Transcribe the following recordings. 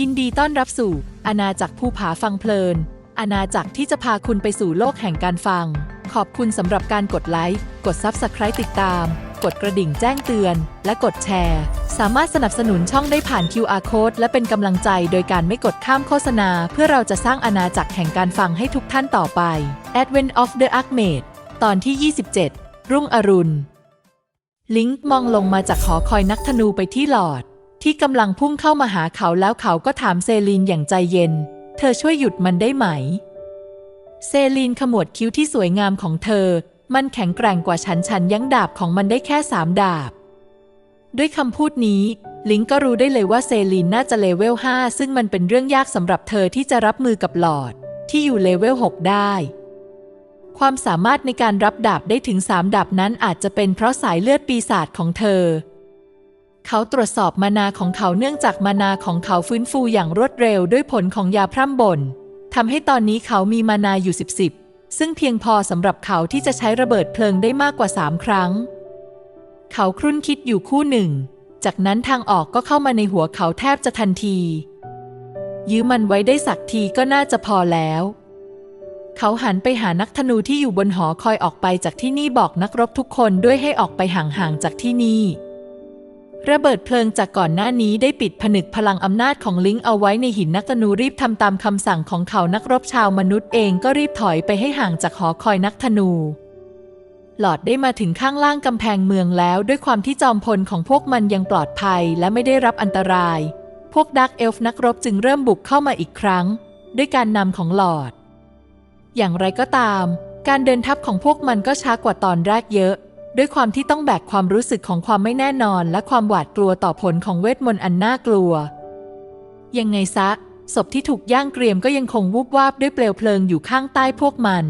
ยินดีต้อนรับสู่ อาณาจักรภูผาฟังเพลิน อาณาจักรที่จะพาคุณไปสู่โลกแห่งการฟัง ขอบคุณสำหรับการกดไลค์ กด Subscribe ติดตาม กดกระดิ่งแจ้งเตือน และกดแชร์ สามารถสนับสนุนช่องได้ผ่าน QR Code และเป็นกำลังใจโดยการไม่กดข้ามโฆษณา เพื่อเราจะสร้างอาณาจักรแห่งการฟังให้ทุกท่านต่อไป Advent of the Archmage ตอนที่ 27 รุ่งอรุณ ลิงก์มองลงมาจากหอคอยนักธนูไปที่หลอด ที่กำลังพุ่งเข้ามาหาเขาแล้วเขาก็ถามเซลีนอย่างใจเย็น เธอช่วยหยุดมันได้ไหม เซลีนขมวดคิ้วที่สวยงามของเธอ มันแข็งแกร่งกว่าฉันฉันยั้งดาบของมันได้แค่สามดาบ ด้วยคำพูดนี้ ลิงก์ก็รู้ได้เลยว่าเซลีนน่าจะเลเวล 5 ซึ่งมันเป็นเรื่องยากสำหรับเธอที่จะรับมือกับหลอด ที่อยู่เลเวล 6 ได้ ความสามารถในการรับดาบได้ถึงสามดาบนั้นอาจจะเป็นเพราะสายเลือดปีศาจของเธอ เขาตรวจสอบมานาของเขาเนื่องจากมานาของเขาฟื้นฟูอย่างรวดเร็วด้วยผลของยาพร่ำบ่นทำให้ตอนนี้เขามีมานาอยู่สิบสิบซึ่งเพียงพอสำหรับเขาที่จะใช้ระเบิดเพลิงได้มากกว่าสามครั้ง เขาครุ่นคิดอยู่คู่หนึ่ง จากนั้นทางออกก็เข้ามาในหัวเขาแทบจะทันที ยื้อมันไว้ได้สักทีก็น่าจะพอแล้ว เขาหันไปหานักธนูที่อยู่บนหอคอยออกไปจากที่นี่บอกนักรบทุกคนด้วยให้ออกไปห่างๆจากที่นี่ ระเบิดเพลิงจากก่อนหน้านี้ได้ปิดผนึกพลังอำนาจของลิงก์เอาไว้ในหินนักธนูรีบทำตามคำสั่งของเขานักรบชาวมนุษย์เองก็รีบถอยไปให้ห่างจากหอคอยนักธนู หลอดได้มาถึงข้างล่างกำแพงเมืองแล้วด้วยความที่จอมพลของพวกมันยังปลอดภัยและไม่ได้รับอันตราย พวกดักเอลฟ์นักรบจึงเริ่มบุกเข้ามาอีกครั้ง ด้วยการนำของหลอด อย่างไรก็ตาม การเดินทัพของพวกมันก็ช้ากว่าตอนแรกเยอะ ด้วยความที่ต้องแบกความรู้สึกของความไม่แน่นอนและความหวาดกลัวต่อผลของเวทมนต์อันน่ากลัว ยังไงซะ ศพที่ถูกย่างเกรียมก็ยังคงวูบวาบด้วยเปลวเพลิงอยู่ข้างใต้พวกมัน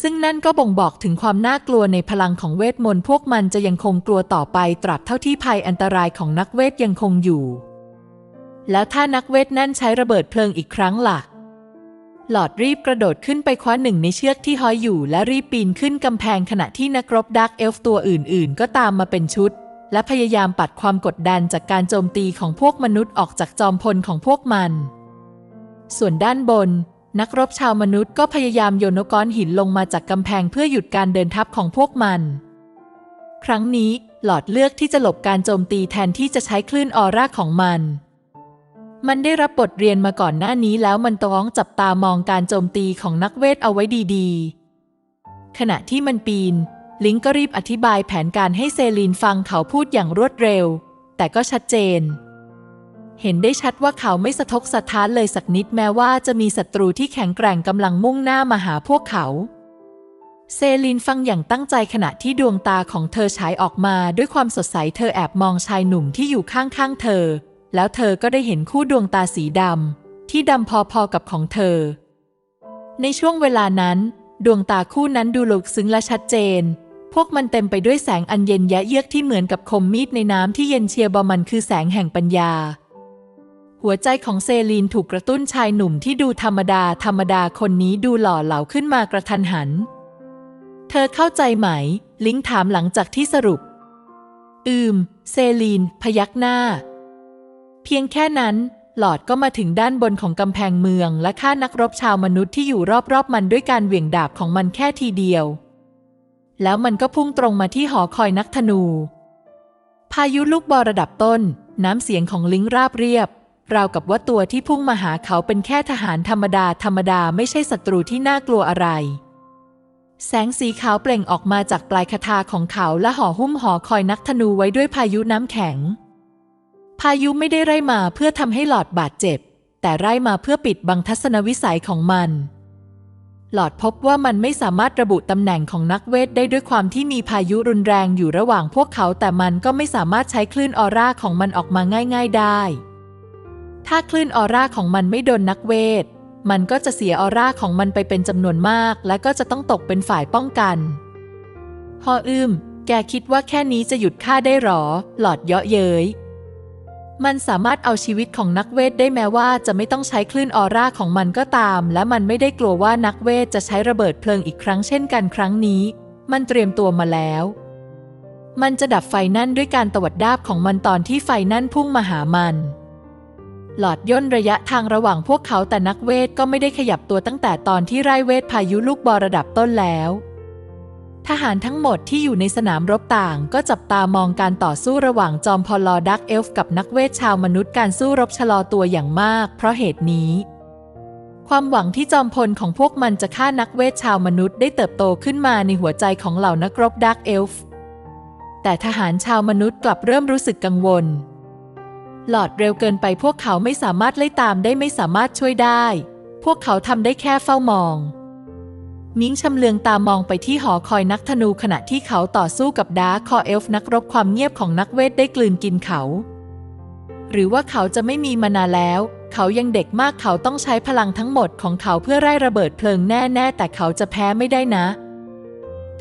ซึ่งนั่นก็บ่งบอกถึงความน่ากลัวในพลังของเวทมนต์พวกมันจะยังคงกลัวต่อไปตราบเท่าที่ภัยอันตรายของนักเวทยังคงอยู่ แล้วถ้านักเวทนั่นใช้ระเบิดเพลิงอีกครั้งล่ะ หลอดรีบกระโดดขึ้นไปคว้าหนึ่งในเชือกที่ห้อยอยู่ และรีบปีนขึ้นกำแพงขณะที่นักรบดักเอลฟ์ตัวอื่น ๆ ก็ตามมาเป็นชุด และพยายามปัดความกดดันจากการโจมตีของพวกมนุษย์ออกจากจอมพลของพวกมัน ส่วนด้านบน นักรบชาวมนุษย์ก็พยายามโยนก้อนหินลงมาจากกำแพงเพื่อหยุดการเดินทัพของพวกมัน ครั้งนี้หลอดเลือกที่จะหลบการโจมตีแทนที่จะใช้คลื่นออร่าของมัน มันได้รับบทเรียนมาก่อนหน้านี้แล้วมันต้องจับตามองการโจมตีของนักเวทเอาไว้ดีๆ ขณะที่มันปีน ลิงก็รีบอธิบายแผนการให้เซลีนฟังเขาพูดอย่างรวดเร็ว แต่ก็ชัดเจน เห็นได้ชัดว่าเขาไม่สะทกสะท้านเลยสักนิดแม้ว่าจะมีศัตรูที่แข็งแกร่งกำลังมุ่งหน้ามาหาพวกเขา เซลีนฟังอย่างตั้งใจขณะที่ดวงตาของเธอฉายออกมาด้วยความสดใสเธอแอบมองชายหนุ่มที่อยู่ข้างๆเธอ แล้วเธอก็ได้เห็นคู่ดวงตาสีดำที่ดำพอๆกับของเธอ ในช่วงเวลานั้น ดวงตาคู่นั้นดูลึกซึ้งและชัดเจน พวกมันเต็มไปด้วยแสงอันเย็นยะเยือกที่เหมือนกับคมมีดในน้ำที่เย็นเชียบอมันคือแสงแห่งปัญญา หัวใจของเซลีนถูกกระตุ้นชายหนุ่มที่ดูธรรมดาธรรมดาคนนี้ดูหล่อเหลาขึ้นมากระทันหัน เธอเข้าใจไหม ลิงถามหลังจากที่สรุป อืม เซลีน พยักหน้า เพียงแค่นั้นหลอดก็มาถึงด้านบนของกำแพงเมือง และฆ่านักรบชาวมนุษย์ที่อยู่รอบๆมันด้วยการเหวี่ยงดาบของมันแค่ทีเดียว แล้วมันก็พุ่งตรงมาที่หอคอยนักธนู พายุลูกบอระดับต้น น้ำเสียงของลิงราบเรียบ ราวกับว่าตัวที่พุ่งมาหาเขาเป็นแค่ทหารธรรมดาธรรมดาไม่ใช่ศัตรูที่น่ากลัวอะไร แสงสีขาวเปล่งออกมาจากปลายคาถาของเขาและห่อหุ้มหอคอยนักธนูไว้ด้วยพายุน้ำแข็ง พายุไม่ได้ไล่มาเพื่อทำให้หลอดบาดเจ็บ แต่ไล่มาเพื่อปิดบังทัศนวิสัยของมัน หลอดพบว่ามันไม่สามารถระบุตำแหน่งของนักเวทได้ด้วยความที่มีพายุรุนแรงอยู่ระหว่างพวกเขา แต่มันก็ไม่สามารถใช้คลื่นออร่าของมันออกมาง่าย ๆได้ ถ้าคลื่นออร่าของมันไม่โดนนักเวท มันก็จะเสียออร่าของมันไปเป็นจำนวนมาก และก็จะต้องตกเป็นฝ่ายป้องกันฮออึมแกคิดว่าแค่นี้จะหยุดฆ่าได้หรอ หลอดเยาะเย้ย มันสามารถเอาชีวิตของนักเวทได้แม้ว่าจะไม่ต้องใช้คลื่นออร่าของมันก็ตาม และมันไม่ได้กลัวว่านักเวทจะใช้ระเบิดเพลิงอีกครั้งเช่นกันครั้งนี้ มันเตรียมตัวมาแล้ว มันจะดับไฟนั่นด้วยการตวัดดาบของมันตอนที่ไฟนั่นพุ่งมาหามัน หลอดย่นระยะทางระหว่างพวกเขาแต่นักเวทก็ไม่ได้ขยับตัวตั้งแต่ตอนที่ไร่เวทพายุลูกบอลระดับต้นแล้ว ทหารทั้งหมดที่อยู่ในสนามรบต่างก็จับตามองการต่อสู้ระหว่างจอมพลอดักเอลฟ์กับนักเวทชาวมนุษย์การสู้รบชะลอตัวอย่างมาก เพราะเหตุนี้ ความหวังที่จอมพลของพวกมันจะฆ่านักเวทชาวมนุษย์ได้เติบโตขึ้นมาในหัวใจของเหล่านักรบดักเอลฟ์แต่ทหารชาวมนุษย์กลับเริ่มรู้สึกกังวล หลอดเร็วเกินไปพวกเขาไม่สามารถไล่ตามได้ไม่สามารถช่วยได้ พวกเขาทำได้แค่เฝ้ามอง มิ้งชำเลืองตามองไปที่หอคอยนักธนูขณะที่เขาต่อสู้กับดาร์คอเอลฟ์นักรบความเงียบของนักเวทได้กลืนกินเขา หรือว่าเขาจะไม่มีมานานแล้ว เขายังเด็กมากเขาต้องใช้พลังทั้งหมดของเขาเพื่อไล่ระเบิดเพลิงแน่ๆแต่เขาจะแพ้ไม่ได้นะ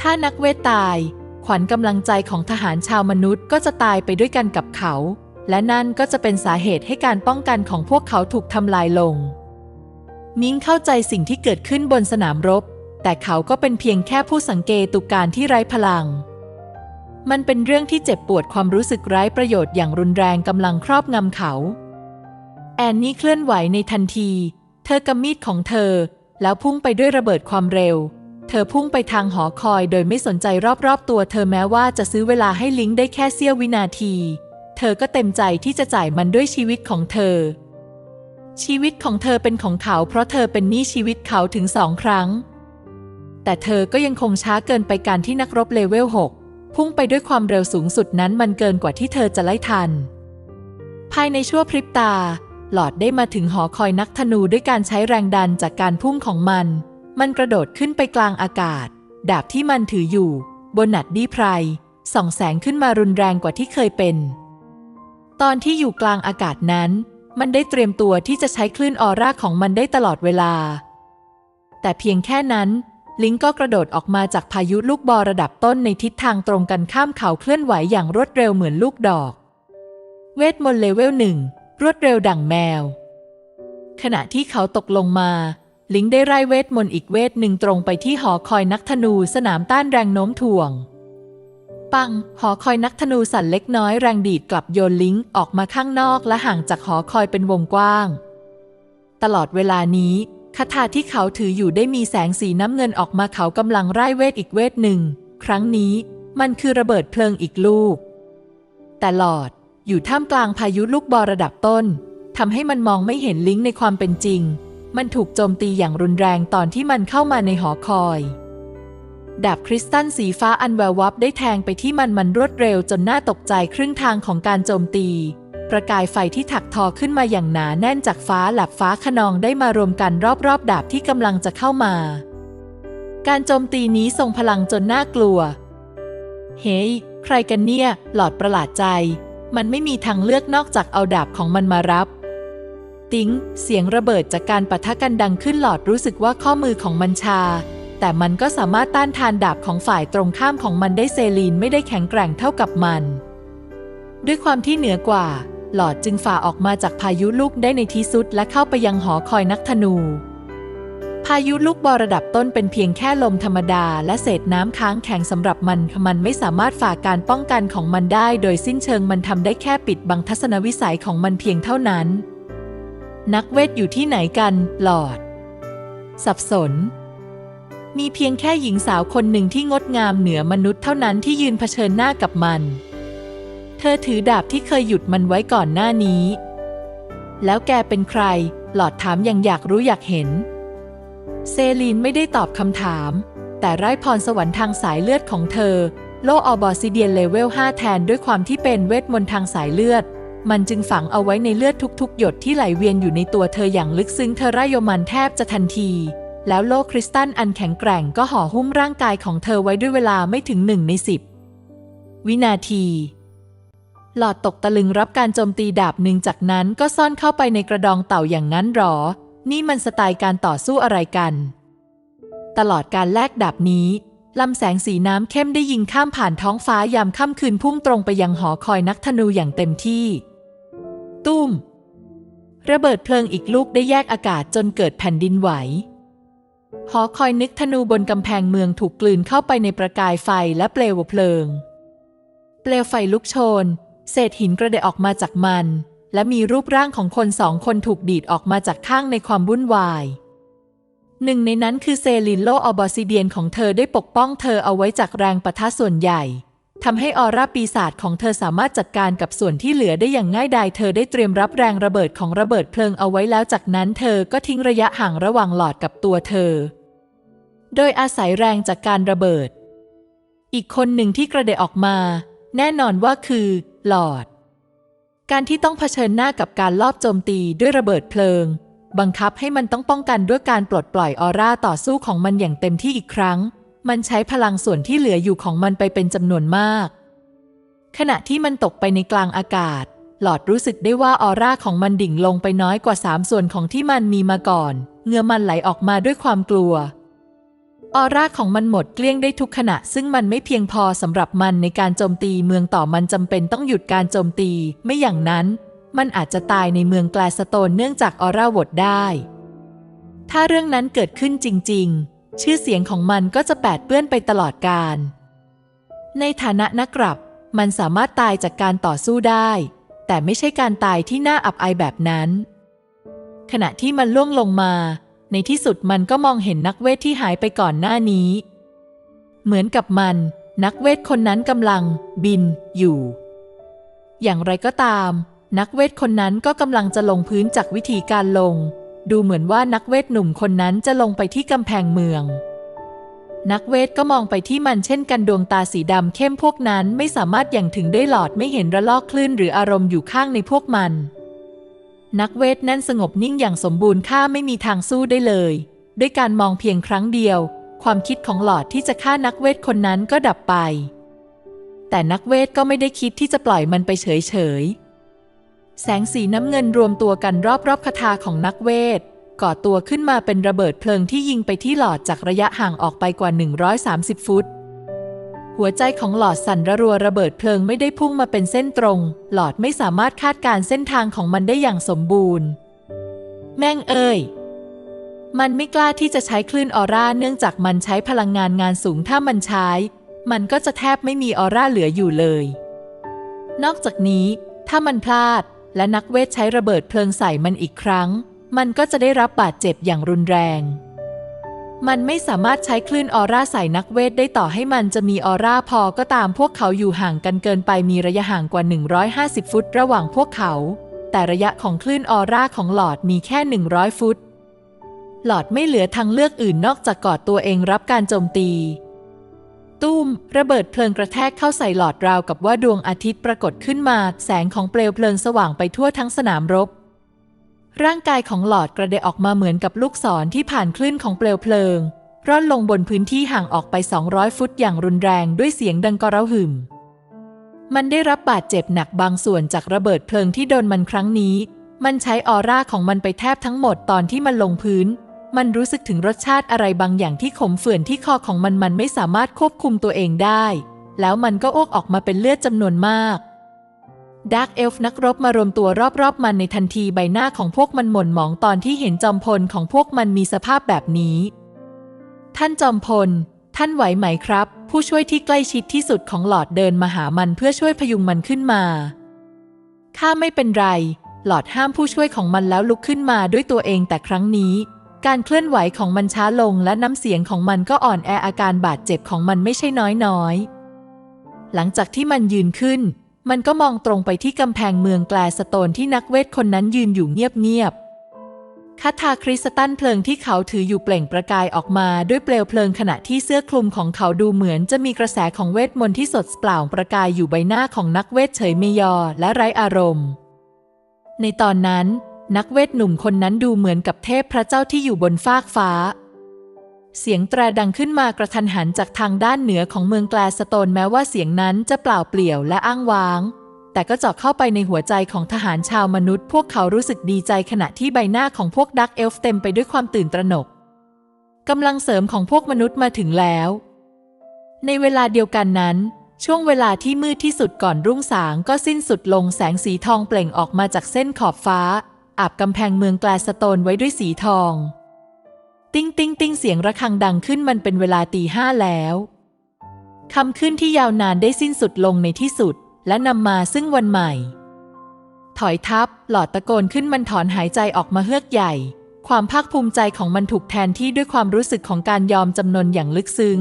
ถ้านักเวทตาย ขวัญกำลังใจของทหารชาวมนุษย์ก็จะตายไปด้วยกันกับเขา และนั่นก็จะเป็นสาเหตุให้การป้องกันของพวกเขาถูกทำลายลงมิ้งเข้าใจสิ่งที่เกิดขึ้นบนสนามรบ แต่เขาก็เป็นเพียงแค่ผู้สังเกตุการที่ไร้พลัง มันเป็นเรื่องที่เจ็บปวดความรู้สึกไร้ประโยชน์อย่างรุนแรงกำลังครอบงำเขา แอนนี่เคลื่อนไหวในทันที เธอกำมีดของเธอ แล้วพุ่งไปด้วยระเบิดความเร็ว เธอพุ่งไปทางหอคอยโดยไม่สนใจรอบๆ ตัวเธอแม้ว่าจะซื้อเวลาให้ลิงก์ได้แค่เสี้ยววินาที เธอก็เต็มใจที่จะจ่ายมันด้วยชีวิตของเธอชีวิตของเธอเป็นของเขาเพราะเธอเป็นหนี้ชีวิตเขาถึงสองครั้ง แต่เธอก็ยังคงช้าเกินไปการที่นักรบเลเวล 6 พุ่งไปด้วยความเร็วสูงสุดนั้นมันเกินกว่าที่เธอจะไล่ทัน ภายในชั่วพริบตา หลอดได้มาถึงหอคอยนักธนูด้วยการใช้แรงดันจากการพุ่งของมัน มันกระโดดขึ้นไปกลางอากาศ ดาบที่มันถืออยู่ บนหนัดดีไพรส่องแสงขึ้นมารุนแรงกว่าที่เคยเป็น ตอนที่อยู่กลางอากาศนั้น มันได้เตรียมตัวที่จะใช้คลื่นออร่าของมันได้ตลอดเวลา แต่เพียงแค่นั้น ลิงก็กระโดดออกมาจากพายุลูกบอลระดับต้นในทิศทางตรงกันข้ามเขาเคลื่อนไหวอย่างรวดเร็วเหมือนลูกดอก เวทมนต์เลเวลหนึ่งรวดเร็วดั่งแมว ขณะที่เขาตกลงมา ลิงได้ไล่เวทมนต์อีกเวทหนึ่งตรงไปที่หอคอยนักธนูสนามต้านแรงโน้มถ่วง ปัง หอคอยนักธนูสั่นเล็กน้อยแรงดีดกลับโยนลิงออกมาข้างนอกและห่างจากหอคอยเป็นวงกว้าง ตลอดเวลานี้ คาถาที่เขาถืออยู่ได้มีแสงสีน้ำเงินออกมาเขากำลังไล่เวทอีกเวทหนึ่ง ครั้งนี้มันคือระเบิดเพลิงอีกลูก แต่หลอดอยู่ท่ามกลางพายุลูกบอลระดับต้นทำให้มันมองไม่เห็นลิงก์ในความเป็นจริง มันถูกโจมตีอย่างรุนแรงตอนที่มันเข้ามาในหอคอย ดาบคริสตัลสีฟ้าอันแวววับได้แทงไปที่มันมันรวดเร็วจนน่าตกใจครึ่งทางของการโจมตี ประกายไฟที่ถักทอขึ้นมาอย่างหนาแน่นจากฟ้าแลบฟ้าขนองได้มารวมกันรอบๆ ดาบที่กำลังจะเข้ามา การโจมตีนี้ทรงพลังจนน่ากลัว เฮ้ยใครกันเนี่ย หลอดประหลาดใจ มันไม่มีทางเลือกนอกจากเอาดาบของมันมารับ ติ้ง เสียงระเบิดจากการปะทะกันดังขึ้นหลอดรู้สึกว่าข้อมือของมันชา แต่มันก็สามารถต้านทานดาบของฝ่ายตรงข้ามของมันได้เซลีนไม่ได้แข็งแกร่งเท่ากับมัน ด้วยความที่เหนือกว่า หลอดจึงฝ่าออกมาจากพายุลูกได้ในที่สุดและเข้าไปยังหอคอยนักธนู พายุลูกบอระดับต้นเป็นเพียงแค่ลมธรรมดา และเศษน้ำค้างแข็งสำหรับมัน มันไม่สามารถฝ่าการป้องกันของมันได้ โดยสิ้นเชิงมันทำได้แค่ปิดบังทัศนวิสัยของมันเพียงเท่านั้น นักเวทอยู่ที่ไหนกัน หลอด สับสนมีเพียงแค่หญิงสาวคนหนึ่งที่งดงามเหนือมนุษย์เท่านั้นที่ยืนเผชิญหน้ากับมัน เธอถือดาบที่เคยหยุดมันไว้ก่อนหน้านี้ แล้วแกเป็นใคร หลอดถามอย่างอยากรู้อยากเห็น เซลีนไม่ได้ตอบคำถาม แต่ไร้พรสวรรค์ทางสายเลือดของเธอ โลออบอซิเดียนเลเวล 5 แทนด้วยความที่เป็นเวทมนต์ทางสายเลือด มันจึงฝังเอาไว้ในเลือดทุกๆ หยดที่ไหลเวียนอยู่ในตัวเธออย่างลึกซึ้งเธอร่ายมันแทบจะทันทีแล้วโลคริสตัลอันแข็งแกร่งก็ห่อหุ้มร่างกายของเธอไว้ด้วยเวลาไม่ถึงหนึ่งในสิบวินาที หลอดตกตะลึงรับการโจมตีดาบหนึ่งจากนั้นก็ซ่อนเข้าไปในกระดองเต่าอย่างนั้นหรอ นี่มันสไตล์การต่อสู้อะไรกัน ตลอดการแลกดาบนี้ลำแสงสีน้ำเข้มได้ยิงข้ามผ่านท้องฟ้ายามค่ำคืนพุ่งตรงไปยังหอคอยนักธนูอย่างเต็มที่ ตุ้ม ระเบิดเพลิงอีกลูกได้แยกอากาศจนเกิดแผ่นดินไหว หอคอยนึกธนูบนกำแพงเมืองถูกกลืนเข้าไปในประกายไฟและเปลวเพลิง เปลวไฟลุกโชน เศษหินกระเดะออกมาจากมัน และมีรูปร่างของคนสองคนถูกดีดออกมาจากข้างในความวุ่นวาย หนึ่งในนั้นคือเซลินโลออบอซิเดียนของเธอได้ปกป้องเธอเอาไว้จากแรงปะทะส่วนใหญ่ทำให้ออร่าปีศาจของเธอสามารถจัดการกับส่วนที่เหลือได้อย่างง่ายดาย เธอได้เตรียมรับแรงระเบิดของระเบิดเพลิงเอาไว้แล้วจากนั้นเธอก็ทิ้งระยะห่างระหว่างหลอดกับตัวเธอ โดยอาศัยแรงจากการระเบิด อีกคนหนึ่งที่กระเดะออกมา แน่นอนว่าคือ หลอด การที่ต้องเผชิญหน้ากับการลอบโจมตีด้วยระเบิดเพลิง บังคับให้มันต้องป้องกันด้วยการปลดปล่อยออร่าต่อสู้ของมันอย่างเต็มที่อีกครั้ง มันใช้พลังส่วนที่เหลืออยู่ของมันไปเป็นจำนวนมาก ขณะที่มันตกไปในกลางอากาศ หลอดรู้สึกได้ว่าออร่าของมันดิ่งลงไปน้อยกว่าสามส่วนของที่มันมีมาก่อน เงื่อมันไหลออกมาด้วยความกลัว ออร่าของมันหมดเกลี้ยงได้ทุกขณะ ซึ่งมันไม่เพียงพอสำหรับมันในการโจมตีเมืองต่อมันจำเป็นต้องหยุดการโจมตี ไม่อย่างนั้น มันอาจจะตายในเมืองแกลสโตนเนื่องจากออร่าหวดได้ ถ้าเรื่องนั้นเกิดขึ้นจริง ๆ ชื่อเสียงของมันก็จะแปดเปื้อนไปตลอดกาลในฐานะนักกรับ มันสามารถตายจากการต่อสู้ได้ แต่ไม่ใช่การตายที่น่าอับอายแบบนั้น ขณะที่มันล่วงลงมา ในที่สุดมันก็มองเห็นนักเวทที่หายไปก่อนหน้านี้ เหมือนกับมัน นักเวทคนนั้นกำลัง บิน อยู่ อย่างไรก็ตาม นักเวทคนนั้นก็กำลังจะลงพื้นจากวิธีการลง ดูเหมือนว่านักเวทหนุ่มคนนั้นจะลงไปที่กำแพงเมือง นักเวทก็มองไปที่มันเช่นกันดวงตาสีดำเข้มพวกนั้นไม่สามารถอย่างถึงได้หลอดไม่เห็นระลอกคลื่นหรืออารมณ์อยู่ข้างในพวกมัน นักเวทนั่นสงบนิ่งอย่างสมบูรณ์ค่าไม่มีทางสู้ได้เลย ด้วยการมองเพียงครั้งเดียว ความคิดของหลอดที่จะฆ่านักเวทคนนั้นก็ดับไป แต่นักเวทก็ไม่ได้คิดที่จะปล่อยมันไปเฉยๆแสงสีน้ำเงินรวมตัวกันรอบๆคาถาของนักเวท ก่อตัวขึ้นมาเป็นระเบิดเพลิงที่ยิงไปที่หลอดจากระยะห่างออกไปกว่า 130 ฟุต หัวใจของหลอดสั่นระรัวระเบิดเพลิงไม่ได้พุ่งมาเป็นเส้นตรง หลอดไม่สามารถคาดการเส้นทางของมันได้อย่างสมบูรณ์ แม่งเอ้ยมันไม่กล้าที่จะใช้คลื่นออร่าเนื่องจากมันใช้พลังงานงานสูงถ้ามันใช้ มันก็จะแทบไม่มีออร่าเหลืออยู่เลย นอกจากนี้ ถ้ามันพลาดและนักเวทใช้ระเบิดเพลิงใส่มันอีกครั้ง มันก็จะได้รับบาดเจ็บอย่างรุนแรง มันไม่สามารถใช้คลื่นออร่าใส่นักเวทได้ต่อให้มันจะมีออร่าพอก็ตามพวกเขาอยู่ห่างกันเกินไปมีระยะห่างกว่า 150 ฟุต ระหว่างพวกเขา แต่ระยะของคลื่นออร่าของหลอดมีแค่ 100 ฟุต หลอดไม่เหลือทางเลือกอื่นนอกจากกอดตัวเองรับการโจมตี ตุ้ม ระเบิดเพลิงกระแทกเข้าใส่หลอดราวกับว่าดวงอาทิตย์ปรากฏขึ้นมา แสงของเปลวเพลิงสว่างไปทั่วทั้งสนามรบ ร่างกายของหลอดกระเดออกมาเหมือนกับลูกศรที่ผ่านคลื่นของเปลวเพลิง ร่อนลงบนพื้นที่ห่างออกไป 200 ฟุตอย่างรุนแรงด้วยเสียงดังกระหึ่ม มันได้รับบาดเจ็บหนักบางส่วนจากระเบิดเพลิงที่โดนมันครั้งนี้ มันใช้ออร่าของมันไปแทบทั้งหมดตอนที่มันลงพื้น มันรู้สึกถึงรสชาติอะไรบางอย่างที่ขมขื่อนที่คอของมันมันไม่สามารถควบคุมตัวเองได้ แล้วมันก็อ้วกออกมาเป็นเลือดจำนวนมาก ดาร์กเอลฟ์นักรบมารวมตัวรอบๆ มันในทันทีใบหน้าของพวกมันหม่นหมองตอนที่เห็นจอมพลของพวกมันมีสภาพแบบนี้ ท่านจอมพล ท่านไหวไหมครับ ผู้ช่วยที่ใกล้ชิดที่สุดของหลอดเดินมาหามันเพื่อช่วยพยุงมันขึ้นมาข้าไม่เป็นไร หลอดห้ามผู้ช่วยของมันแล้วลุกขึ้นมาด้วยตัวเองแต่ครั้งนี้ การเคลื่อนไหวของมันช้าลงและน้ำเสียงของมันก็อ่อนแออาการบาดเจ็บของมันไม่ใช่น้อยๆหลังจากที่มันยืนขึ้น มันก็มองตรงไปที่กำแพงเมืองแกลสโตนที่นักเวทคนนั้นยืนอยู่เงียบๆคาถาคริสตัลเพลิงที่เขาถืออยู่เปล่งประกายออกมาด้วยเปลวเพลิงขณะที่เสื้อคลุมของเขาดูเหมือนจะมีกระแสของเวทมนต์ที่สดเปล่าประกายอยู่ใบหน้าของนักเวทเฉยเมยอและไร้อารมณ์ ในตอนนั้น นักเวทหนุ่มคนนั้นดูเหมือนกับเทพพระเจ้าที่อยู่บนฟากฟ้า เสียงแตรดังขึ้นมากระทันหันจากทางด้านเหนือของเมืองแกลสโตนแม้ว่าเสียงนั้นจะเปล่าเปลี่ยวและอ้างว้าง แต่ก็เจาะเข้าไปในหัวใจของทหารชาวมนุษย์ พวกเขารู้สึกดีใจขณะที่ใบหน้าของพวกดักเอลฟ์เต็มไปด้วยความตื่นตระหนกกำลังเสริมของพวกมนุษย์มาถึงแล้ว ในเวลาเดียวกันนั้น ช่วงเวลาที่มืดที่สุดก่อนรุ่งสางก็สิ้นสุดลงแสงสีทองเปล่งออกมาจากเส้นขอบฟ้าอาบกำแพงเมืองแกลสโตนไว้ด้วยสีทอง ติ้งติ้งติ้งเสียงระฆังดังขึ้นมันเป็นเวลาตีห้าแล้วคำขึ้นที่ยาวนานได้สิ้นสุดลงในที่สุด และนำมาซึ่งวันใหม่ ถอยทับ หลอดตะโกนขึ้นมันถอนหายใจออกมาเฮือกใหญ่ ความภาคภูมิใจของมันถูกแทนที่ด้วยความรู้สึกของการยอมจำนนอย่างลึกซึ้ง